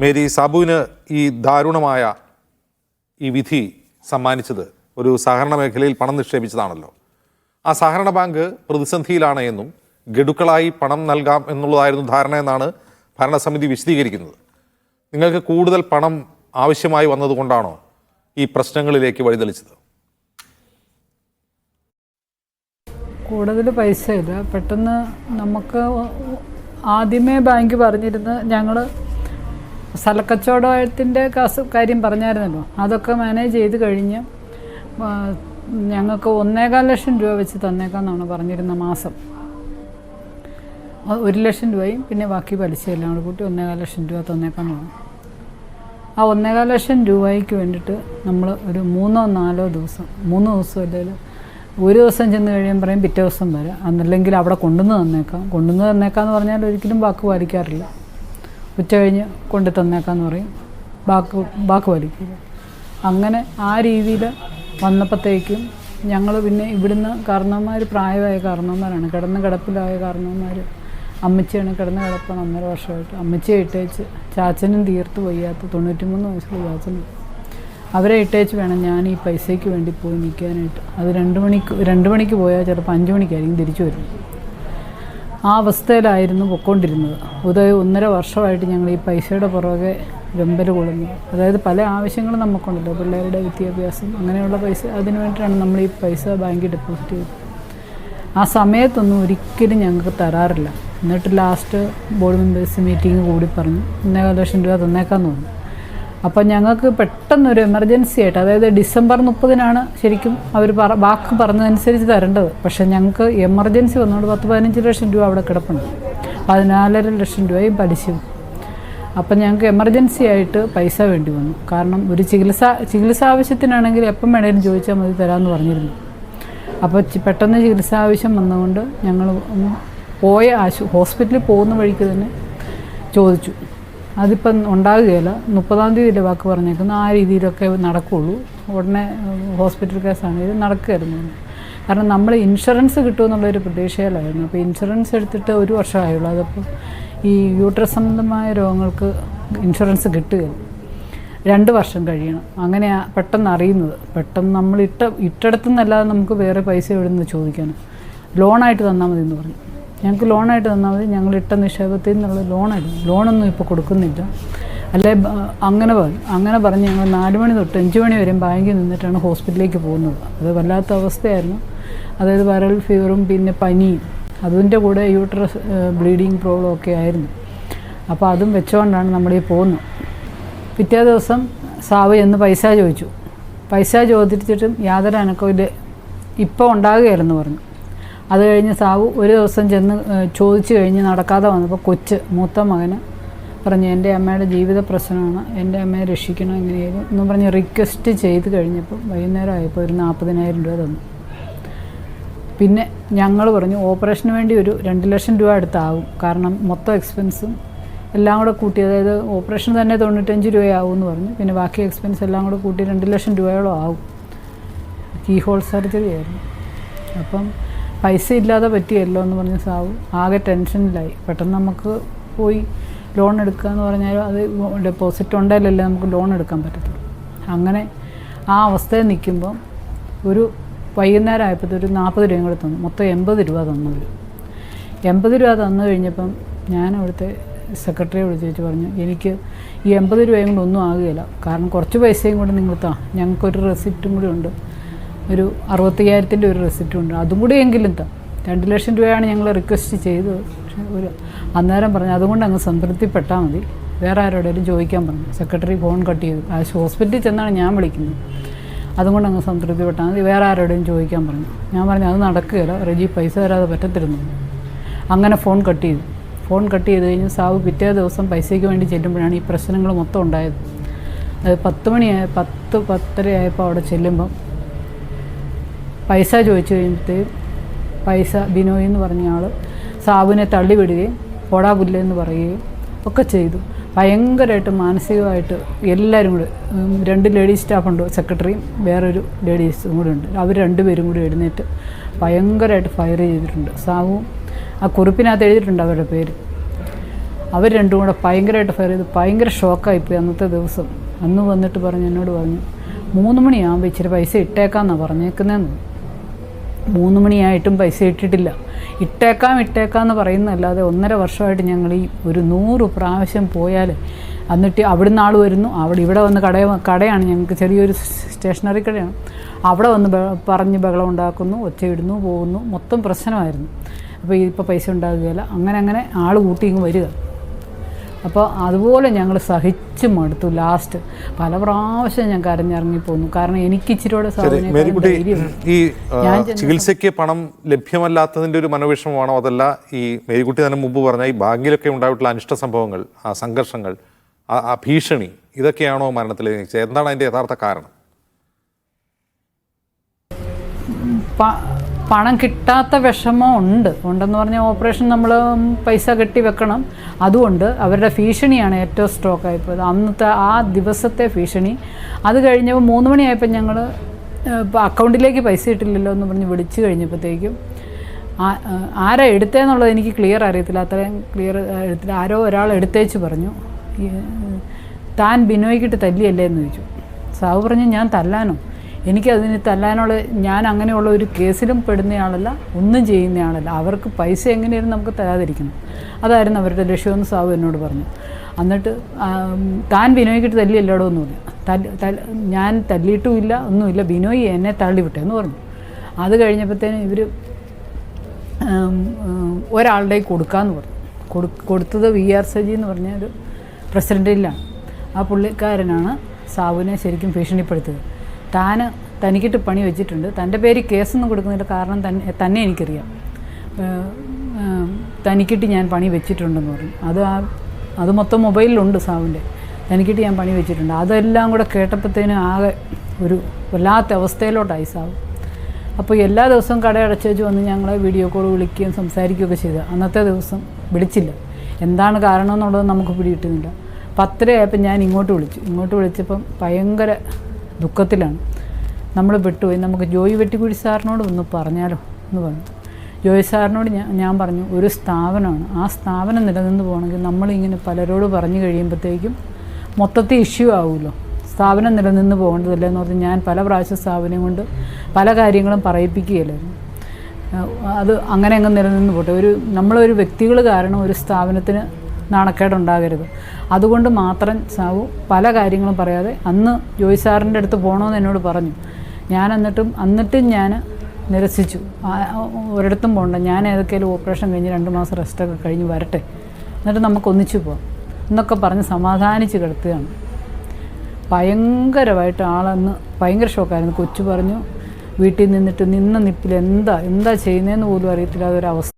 Mary സാബുവിന് ഈ ദാരുണമായ ഈ വിധി സമ്മാനിച്ചത് ഒരു സഹകരണ മേഖലയിൽ പണം നിക്ഷേപിച്ചതാണല്ലോ. ആ സഹകരണ ബാങ്ക് പ്രതിസന്ധിയിലാണ് എന്നും ഗഡുക്കളായി പണം നൽകാം എന്നുള്ളതായിരുന്നു ധാരണ എന്നാണ് ഭരണസമിതി വിശദീകരിക്കുന്നത്. നിങ്ങൾക്ക് കൂടുതൽ പണം ആവശ്യമായി വന്നതുകൊണ്ടാണോ ഈ പ്രശ്നങ്ങളിലേക്ക് വഴിതെളിച്ചത്? കൂടുതൽ പൈസ ഇല്ല. പെട്ടെന്ന് നമുക്ക് ആദ്യമേ ബാങ്ക് പറഞ്ഞിരുന്ന ഞങ്ങൾ സ്ഥലക്കച്ചവടത്തിന്റെ കാസ് കാര്യം പറഞ്ഞായിരുന്നല്ലോ. അതൊക്കെ മാനേജ് ചെയ്ത് കഴിഞ്ഞ് ഞങ്ങൾക്ക് ഒന്നേകാൽ ലക്ഷം രൂപ വെച്ച് തന്നേക്കാന്നാണ് പറഞ്ഞിരുന്ന മാസം. ഒരു ലക്ഷം രൂപയും പിന്നെ ബാക്കി പലിശ എല്ലാം കൂടി കൂട്ടി ഒന്നേകാൽ ലക്ഷം രൂപ തന്നേക്കാന്നാണ്. ആ ഒന്നേകാൽ ലക്ഷം രൂപയ്ക്ക് വേണ്ടിയിട്ട് നമ്മൾ ഒരു മൂന്നോ നാലോ ദിവസം മൂന്ന് ദിവസം അല്ലെങ്കിൽ ഒരു ദിവസം ചെന്ന് കഴിയുമ്പോൾ പറയും പിറ്റേ ദിവസം വരാം. അന്നല്ലെങ്കിൽ അവിടെ കൊണ്ടുവന്ന് തന്നേക്കാം. കൊണ്ടുവന്ന് തന്നേക്കാന്ന് പറഞ്ഞാൽ ഒരിക്കലും വാക്ക് പാലിക്കാറില്ല. ഉച്ച കഴിഞ്ഞ് കൊണ്ട് തന്നേക്കാന്ന് പറയും. ബാക്ക് ബാക്ക് വലിക്കും അങ്ങനെ ആ രീതിയിൽ വന്നപ്പോഴത്തേക്കും ഞങ്ങൾ പിന്നെ ഇവിടുന്ന് കാരണവന്മാർ പ്രായമായ കാരണവന്മാരാണ്. കിടന്ന് കിടപ്പിലായ കാരണവന്മാർ അമ്മച്ചിയാണ് കിടന്ന് കിടപ്പാണ് ഒന്നര വർഷമായിട്ട്. അമ്മച്ചിയെ ഇട്ടേച്ച് ചാച്ചനും തീർത്ത് വയ്യാത്ത തൊണ്ണൂറ്റിമൂന്ന് വയസ്സുള്ള ചാച്ചനും അവരെ ഇട്ടേച്ച് വേണം ഞാൻ ഈ പൈസയ്ക്ക് വേണ്ടി പോയി നിൽക്കാനായിട്ട്. അത് രണ്ട് മണിക്ക് രണ്ട് മണിക്ക് പോയാൽ ചിലപ്പോൾ അഞ്ച് മണിക്കായിരിക്കും തിരിച്ചു വരും ആ അവസ്ഥയിലായിരുന്നു പൊയ്ക്കൊണ്ടിരുന്നത് ഉദയ ഒന്നര വർഷമായിട്ട് ഞങ്ങൾ ഈ പൈസയുടെ പുറകെ വെമ്പൽ കൊള്ളുന്നു. അതായത് പല ആവശ്യങ്ങളും നമുക്കുണ്ടല്ലോ. പിള്ളേരുടെ വിദ്യാഭ്യാസം അങ്ങനെയുള്ള പൈസ അതിന് വേണ്ടിയിട്ടാണ് നമ്മൾ ഈ പൈസ ബാങ്കിൽ ഡെപ്പോസിറ്റ് ചെയ്തത്. ആ സമയത്തൊന്നും ഒരിക്കലും ഞങ്ങൾക്ക് തരാറില്ല. എന്നിട്ട് ലാസ്റ്റ് ബോർഡ് മെമ്പേഴ്സ് മീറ്റിംഗ് കൂടി പറഞ്ഞു ഒന്നേകാൽ ലക്ഷം രൂപ തന്നേക്കാന്ന് പറഞ്ഞു അപ്പം ഞങ്ങൾക്ക് പെട്ടെന്നൊരു എമർജൻസി ആയിട്ട് അതായത് ഡിസംബർ മുപ്പതിനാണ് ശരിക്കും അവർ പറ വാക്ക് പറഞ്ഞതനുസരിച്ച് തരേണ്ടത്. പക്ഷേ ഞങ്ങൾക്ക് എമർജൻസി വന്നുകൊണ്ട് പത്ത് പതിനഞ്ച് ലക്ഷം രൂപ അവിടെ കിടപ്പുണ്ട്. പതിനാലര ലക്ഷം രൂപയും പലിശയും. അപ്പം ഞങ്ങൾക്ക് എമർജൻസി ആയിട്ട് പൈസ വേണ്ടി വന്നു. കാരണം ഒരു ചികിത്സ ചികിത്സ ആവശ്യത്തിനാണെങ്കിൽ എപ്പം വേണേലും ചോദിച്ചാൽ മതി തരാമെന്ന് പറഞ്ഞിരുന്നു. അപ്പോൾ പെട്ടെന്ന് ചികിത്സ ആവശ്യം വന്നുകൊണ്ട് ഞങ്ങൾ പോയ ആശു ഹോസ്പിറ്റലിൽ പോകുന്ന വഴിക്ക് തന്നെ ചോദിച്ചു. അതിപ്പം ഉണ്ടാകുകയില്ല. മുപ്പതാം തീയതിയിലെ വാക്ക് പറഞ്ഞേക്കുന്നു. ആ രീതിയിലൊക്കെ നടക്കുകയുള്ളൂ ഉടനെ ഹോസ്പിറ്റൽ കേസാണെങ്കിൽ നടക്കുമായിരുന്നു കാരണം നമ്മൾ ഇൻഷുറൻസ് കിട്ടുമെന്നുള്ളൊരു പ്രതീക്ഷയിലായിരുന്നു. അപ്പോൾ ഇൻഷുറൻസ് എടുത്തിട്ട് ഒരു വർഷമായുള്ളൂ. അതപ്പോൾ ഈ യൂട്രസ് സംബന്ധമായ രോഗങ്ങൾക്ക് ഇൻഷുറൻസ് കിട്ടുകയില്ല. രണ്ട് വർഷം കഴിയണം. അങ്ങനെ പെട്ടെന്ന് അറിയുന്നത്. പെട്ടെന്ന് നമ്മൾ ഇട്ട ഇട്ടടത്തുനിന്നല്ലാതെ നമുക്ക് വേറെ പൈസ എവിടെ നിന്ന് ചോദിക്കാനും? ലോണായിട്ട് തന്നാൽ മതി എന്ന് പറഞ്ഞു. ഞങ്ങൾക്ക് ലോണായിട്ട് തന്നാൽ മതി. ഞങ്ങൾ ഇട്ട നിക്ഷേപത്തിൽ നിന്നുള്ള ലോണായിരുന്നു ലോണൊന്നും ഇപ്പോൾ കൊടുക്കുന്നില്ല. അല്ലെ അങ്ങനെ അങ്ങനെ പറഞ്ഞ് ഞങ്ങൾ നാല് മണി തൊട്ട് അഞ്ച് മണി വരെയും ബാങ്കിൽ നിന്നിട്ടാണ് ഹോസ്പിറ്റലിലേക്ക് പോകുന്നത്. അത് വല്ലാത്ത അവസ്ഥയായിരുന്നു. അതായത് വൈറൽ ഫീവറും പിന്നെ പനിയും. അതിന്റെ കൂടെ യൂട്രസ് ബ്ലീഡിങ് പ്രോബ്ലം ഒക്കെ ആയിരുന്നു. അപ്പോൾ അതും വെച്ചുകൊണ്ടാണ് നമ്മളീ പോകുന്നത്. പിറ്റേ ദിവസം സാവ് എന്ന് പൈസ ചോദിച്ചു. പൈസ ചോദിച്ചിട്ടും യാതൊരു അനക്കമില്ല ഇപ്പോൾ ഉണ്ടാകുകയായിരുന്നു പറഞ്ഞു. അത് കഴിഞ്ഞ് സാവു ഒരു ദിവസം ചെന്ന് ചോദിച്ചു കഴിഞ്ഞ് നടക്കാതെ വന്നപ്പോൾ കൊച്ച് മൂത്ത മകന് പറഞ്ഞു എന്റെ അമ്മയുടെ ജീവിത പ്രശ്നമാണ് എന്റെ അമ്മയെ രക്ഷിക്കണം എങ്ങനെയായിരുന്നു എന്ന് പറഞ്ഞ് റിക്വസ്റ്റ് ചെയ്ത് കഴിഞ്ഞപ്പോൾ വൈകുന്നേരം ആയപ്പോൾ ഒരു നാൽപ്പതിനായിരം രൂപ തന്നു. പിന്നെ ഞങ്ങൾ പറഞ്ഞു ഓപ്പറേഷന് വേണ്ടി ഒരു രണ്ട് ലക്ഷം രൂപ അടുത്താവും കാരണം മൊത്തം എക്സ്പെൻസും എല്ലാം കൂടെ കൂട്ടി അതായത് ഓപ്പറേഷൻ തന്നെ തൊണ്ണൂറ്റഞ്ച് രൂപയാവും എന്ന് പറഞ്ഞു. പിന്നെ ബാക്കി എക്സ്പെൻസ് എല്ലാം കൂടെ കൂട്ടി രണ്ട് ലക്ഷം രൂപയോളം ആവും. കീ ഹോൾ സർജറി ആയിരുന്നു. അപ്പം പൈസ ഇല്ലാതെ പറ്റിയല്ലോ എന്ന് പറഞ്ഞ സാവു ആകെ ടെൻഷനിലായി. പെട്ടെന്ന് നമുക്ക് പോയി ലോൺ എടുക്കുക എന്ന് പറഞ്ഞാൽ അത് ഡെപ്പോസിറ്റ് ഉണ്ടെങ്കിലല്ലേ നമുക്ക് ലോൺ എടുക്കാൻ പറ്റത്തുള്ളൂ. അങ്ങനെ ആ അവസ്ഥയിൽ നിൽക്കുമ്പം ഒരു വൈകുന്നേരം ആയപ്പോൾ ഒരു നാൽപ്പത് രൂപയും കൂടെ തന്നു. മൊത്തം എൺപത് രൂപ തന്നു അവർ എൺപത് രൂപ തന്നു കഴിഞ്ഞപ്പം ഞാൻ അവിടുത്തെ സെക്രട്ടറിയെ വിളിച്ച് വെച്ച് പറഞ്ഞു എനിക്ക് ഈ എൺപത് രൂപയും കൊണ്ട് ഒന്നും ആകുകയില്ല. കാരണം കുറച്ച് പൈസയും കൂടെ നിങ്ങൾ താ. ഞങ്ങൾക്കൊരു റെസിപ്റ്റും കൂടി ഉണ്ട്. ഒരു അറുപത്തയ്യായിരത്തിന്റെ ഒരു റെസിപ്റ്റ് ഉണ്ട്. അതും കൂടി എങ്കിലും താ രണ്ട് ലക്ഷം രൂപയാണ് ഞങ്ങൾ റിക്വസ്റ്റ് ചെയ്തത്. പക്ഷേ ഒരു അന്നേരം പറഞ്ഞു അതുകൊണ്ട് അങ്ങ് സംതൃപ്തിപ്പെട്ടാൽ മതി. വേറെ ആരോടെങ്കിലും ചോദിക്കാൻ പറഞ്ഞു. സെക്രട്ടറി ഫോൺ കട്ട് ചെയ്തു. ആ ഹോസ്പിറ്റലിൽ ചെന്നാണ് ഞാൻ വിളിക്കുന്നത്. അതുകൊണ്ട് അങ്ങ് സംതൃപ്തിപ്പെട്ടാൽ മതി. വേറെ ആരോടെയും ചോദിക്കാൻ പറഞ്ഞു. ഞാൻ പറഞ്ഞു അത് നടക്കുകയില്ല. റെജി പൈസ തരാതെ പറ്റത്തിരുന്നു അങ്ങനെ ഫോൺ കട്ട് ചെയ്തു. ഫോൺ കട്ട് ചെയ്ത് കഴിഞ്ഞ് സാവ് പിറ്റേ ദിവസം പൈസയ്ക്ക് വേണ്ടി ചെല്ലുമ്പോഴാണ് ഈ പ്രശ്നങ്ങൾ മൊത്തം ഉണ്ടായത്. അത് പത്ത് മണിയായ പത്ത് പത്തര ആയപ്പോൾ അവിടെ ചെല്ലുമ്പം പൈസ ചോദിച്ചു കഴിഞ്ഞിട്ട് പൈസ ബിനോയ് എന്ന് പറഞ്ഞ ആൾ സാബുവിനെ തള്ളിവിടുകയും പോടാ പുല്ല് എന്ന് പറയുകയും ഒക്കെ ചെയ്തു. ഭയങ്കരമായിട്ട് മാനസികമായിട്ട് എല്ലാവരും കൂടി രണ്ട് ലേഡീസ് സ്റ്റാഫുണ്ട് സെക്രട്ടറിയും വേറൊരു ലേഡീസും കൂടെ ഉണ്ട്. അവർ രണ്ടുപേരും കൂടി എഴുന്നേറ്റ് ഭയങ്കരമായിട്ട് ഫയർ ചെയ്തിട്ടുണ്ട്. സാവും ആ കുറിപ്പിനകത്ത് എഴുതിയിട്ടുണ്ട് അവരുടെ പേര്. അവർ രണ്ടും കൂടെ ഭയങ്കരമായിട്ട് ഫയർ ചെയ്ത്. ഭയങ്കര ഷോക്കായിപ്പോയി അന്നത്തെ ദിവസം. അന്ന് വന്നിട്ട് പറഞ്ഞു എന്നോട് പറഞ്ഞു മൂന്ന് മണിയാകുമ്പോൾ ഇച്ചിരി പൈസ ഇട്ടേക്കാന്നാണ് പറഞ്ഞേക്കുന്നതെന്ന് മൂന്ന് മണിയായിട്ടും പൈസ ഇട്ടിട്ടില്ല. ഇട്ടേക്കാം ഇട്ടേക്കാം എന്ന് പറയുന്നതല്ലാതെ ഒന്നര വർഷമായിട്ട് ഞങ്ങൾ ഈ ഒരു നൂറ് പ്രാവശ്യം പോയാൽ എന്നിട്ട് അവിടുന്ന് ആൾ വരുന്നു. അവിടെ ഇവിടെ വന്ന് കട കടയാണ് ഞങ്ങൾക്ക് ചെറിയൊരു സ്റ്റേഷനറി കടയാണ്. അവിടെ വന്ന് പറഞ്ഞ് ബഹളം ഉണ്ടാക്കുന്നു ഒച്ചയിടുന്നു പോകുന്നു. മൊത്തം പ്രശ്നമായിരുന്നു. അപ്പോൾ ഇപ്പോൾ പൈസ ഉണ്ടാകുകയില്ല. അങ്ങനെ അങ്ങനെ ആൾ കൂട്ടി ഇങ്ങ് വരിക. അപ്പോൾ അതുപോലെ ഞങ്ങൾ സഹിച്ച് മടുത്തു ലാസ്റ്റ് പല പ്രാവശ്യം ഞാൻ കരഞ്ഞിറങ്ങി പോന്നു. കാരണം എനിക്ക് ഇച്ചിരിയോടെ ഈ ചികിത്സയ്ക്ക് പണം ലഭ്യമല്ലാത്തതിന്റെ ഒരു മനോവിഷമമാണോ? അതല്ല ഈ മേരിക്കുട്ടി തന്നെ മുമ്പ് പറഞ്ഞ ഈ ബാങ്കിലൊക്കെ ഉണ്ടായിട്ടുള്ള അനിഷ്ട സംഭവങ്ങൾ ആ സംഘർഷങ്ങൾ ആ- ഭീഷണി ഇതൊക്കെയാണോ നയിച്ചത് എന്താണ് അതിന്റെ യഥാർത്ഥ കാരണം? പണം കിട്ടാത്ത വിഷമം ഉണ്ട്. ഉണ്ടെന്ന് പറഞ്ഞാൽ ഓപ്പറേഷൻ നമ്മൾ പൈസ കെട്ടി വെക്കണം. അതുകൊണ്ട് അവരുടെ ഭീഷണിയാണ് ഏറ്റവും സ്ട്രോക്ക് ആയിപ്പോയത്. അന്നത്തെ ആ ദിവസത്തെ ഭീഷണി. അത് കഴിഞ്ഞപ്പോൾ മൂന്ന് മണിയായപ്പോൾ ഞങ്ങൾ ഇപ്പോൾ അക്കൗണ്ടിലേക്ക് പൈസ ഇട്ടില്ലല്ലോ എന്ന് പറഞ്ഞ് വിളിച്ചു കഴിഞ്ഞപ്പോഴത്തേക്കും ആരാ എടുത്തതെന്നുള്ളത് എനിക്ക് ക്ലിയർ അറിയത്തില്ല. അത്രയും ക്ലിയർ എടുത്തില്ല ആരോ ഒരാൾ എടുത്തേച്ച് പറഞ്ഞു. താൻ ബിനോയ്ക്കിട്ട് തല്ലിയല്ലേ എന്ന് ചോദിച്ചു. സാവ് പറഞ്ഞു ഞാൻ തല്ലാനോ? എനിക്കതിന് തല്ലാനുള്ള ഞാൻ അങ്ങനെയുള്ള ഒരു കേസിലും പെടുന്നയാളല്ല ഒന്നും ചെയ്യുന്നയാളല്ല. അവർക്ക് പൈസ എങ്ങനെയായിരുന്നു നമുക്ക് തരാതിരിക്കണം. അതായിരുന്നു അവരുടെ ലക്ഷ്യമെന്ന് സാവു എന്നോട് പറഞ്ഞു. എന്നിട്ട് താൻ ബിനോയ്ക്കിട്ട് തല്ലിയല്ലോടോ പറഞ്ഞു. തല്ല് ഞാൻ തല്ലിയിട്ടുമില്ല ഒന്നുമില്ല ബിനോയ് എന്നെ തള്ളിവിട്ടെന്ന് പറഞ്ഞു. അത് കഴിഞ്ഞപ്പോഴത്തേനും ഇവർ ഒരാളുടെ കൊടുക്കാമെന്ന് പറഞ്ഞു. കൊടു കൊടുത്തത് വി ആർ സജി എന്ന് പറഞ്ഞ ഒരു പ്രസിഡന്റിലാണ് ആ പുള്ളിക്കാരനാണ് സാബുവിനെ ശരിക്കും ഭീഷണിപ്പെടുത്തിയത്. താൻ തനിക്കിട്ട് പണി വെച്ചിട്ടുണ്ട്. തന്റെ പേര് കേസൊന്നും കൊടുക്കുന്നതിന്റെ കാരണം തന്നെ തന്നെ എനിക്കറിയാം. തനിക്കിട്ട് ഞാൻ പണി വെച്ചിട്ടുണ്ടെന്ന് പറഞ്ഞു. അത് ആ അത് മൊത്തം മൊബൈലിലുണ്ട് സാവിന്റെ. തനിക്കിട്ട് ഞാൻ പണി വെച്ചിട്ടുണ്ട്. അതെല്ലാം കൂടെ കേട്ടപ്പോഴത്തേനും ആകെ ഒരു വല്ലാത്ത അവസ്ഥയിലോട്ടായി സാവ്. അപ്പോൾ എല്ലാ ദിവസവും കട അടച്ചേച്ച് വന്ന് ഞങ്ങളെ വീഡിയോ കോൾ വിളിക്കുകയും സംസാരിക്കുകയൊക്കെ ചെയ്തു. അന്നത്തെ ദിവസം വിളിച്ചില്ല. എന്താണ് കാരണം എന്നുള്ളത് നമുക്ക് പിടികിട്ടുന്നില്ല. പത്തരയായപ്പോൾ ഞാൻ ഇങ്ങോട്ട് വിളിച്ചു. ഇങ്ങോട്ട് വിളിച്ചപ്പം ഭയങ്കര ദുഃഖത്തിലാണ്. നമ്മൾ വിട്ടുപോയി. നമുക്ക് ജോയി വെട്ടിക്കുഴി സാറിനോട് ഒന്ന് പറഞ്ഞാലോ എന്ന് പറഞ്ഞു. ജോയി സാറിനോട് ഞാൻ ഞാൻ പറഞ്ഞു ഒരു സ്ഥാപനമാണ്. ആ സ്ഥാപനം നിലനിന്ന് പോകണമെങ്കിൽ നമ്മളിങ്ങനെ പലരോട് പറഞ്ഞു കഴിയുമ്പോഴത്തേക്കും മൊത്തത്തിൽ ഇഷ്യൂ ആവുമല്ലോ സ്ഥാപനം നിലനിന്ന് പോകേണ്ടതല്ലേ എന്ന് പറഞ്ഞ് ഞാൻ പല പ്രാവശ്യം സ്ഥാപനം കൊണ്ട് പല കാര്യങ്ങളും പറയിപ്പിക്കുകയില്ലായിരുന്നു. അത് അങ്ങനെ അങ്ങ് നിലനിന്ന് പോട്ടെ. ഒരു നമ്മളൊരു വ്യക്തികൾ കാരണം ഒരു സ്ഥാപനത്തിന് നാണക്കേടുണ്ടാകരുത്. അതുകൊണ്ട് മാത്രം സാവു പല കാര്യങ്ങളും പറയാതെ അന്ന് ജോയ് സാറിന്റെ അടുത്ത് പോകണമെന്ന് എന്നോട് പറഞ്ഞു. ഞാൻ എന്നിട്ടും എന്നിട്ടും ഞാൻ നിരസിച്ചു. ഒരിടത്തും പോകണ്ട ഞാൻ ഏതൊക്കെയാലും ഓപ്പറേഷൻ കഴിഞ്ഞ് രണ്ട് മാസം റെസ്റ്റൊക്കെ കഴിഞ്ഞ് വരട്ടെ. എന്നിട്ട് നമുക്ക് ഒന്നിച്ചു പോകാം എന്നൊക്കെ പറഞ്ഞ് സമാധാനിച്ച് കിടത്തുകയാണ്. ഭയങ്കരമായിട്ട് ആളന്ന് ഭയങ്കര ഷോക്കായിരുന്നു. കൊച്ചു പറഞ്ഞു വീട്ടിൽ നിന്നിട്ട് നിന്ന നിപ്പിൽ എന്താ? എന്താ ചെയ്യുന്നതെന്ന് പോലും അറിയത്തില്ലാത്ത ഒരവസ്ഥ